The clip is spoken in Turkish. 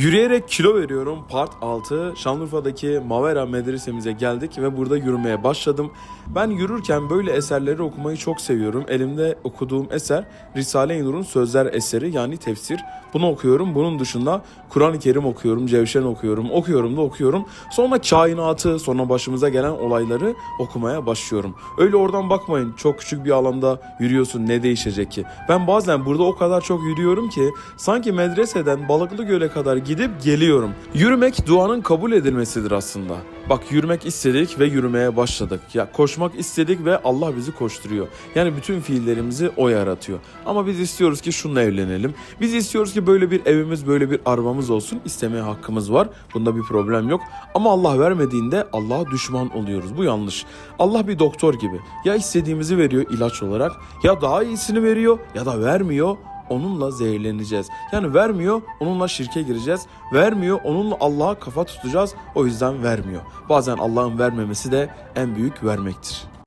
Yürüyerek kilo veriyorum part 6 Şanlıurfa'daki Mavera medresemize geldik ve burada yürümeye başladım. Ben yürürken böyle eserleri okumayı çok seviyorum. Elimde okuduğum eser Risale-i Nur'un sözler eseri yani tefsir. Bunu okuyorum. Bunun dışında Kur'an-ı Kerim okuyorum, Cevşen okuyorum, okuyorum da okuyorum. Sonra kainatı, sonra başımıza gelen olayları okumaya başlıyorum. Öyle oradan bakmayın çok küçük bir alanda yürüyorsun ne değişecek ki? Ben bazen burada o kadar çok yürüyorum ki sanki medreseden Balıklı Göl'e kadar gidip geliyorum. Yürümek duanın kabul edilmesidir aslında. Bak yürümek istedik ve yürümeye başladık. Ya koşmak istedik ve Allah bizi koşturuyor. Yani bütün fiillerimizi o yaratıyor. Ama biz istiyoruz ki şununla evlenelim. Biz istiyoruz ki böyle bir evimiz, böyle bir arabamız olsun. İstemeye hakkımız var. Bunda bir problem yok. Ama Allah vermediğinde Allah'a düşman oluyoruz. Bu yanlış. Allah bir doktor gibi. Ya istediğimizi veriyor ilaç olarak ya daha iyisini veriyor ya da vermiyor onunla zehirleneceğiz. Yani vermiyor, onunla şirke gireceğiz. Vermiyor, onunla Allah'a kafa tutacağız. O yüzden vermiyor. Bazen Allah'ın vermemesi de en büyük vermektir.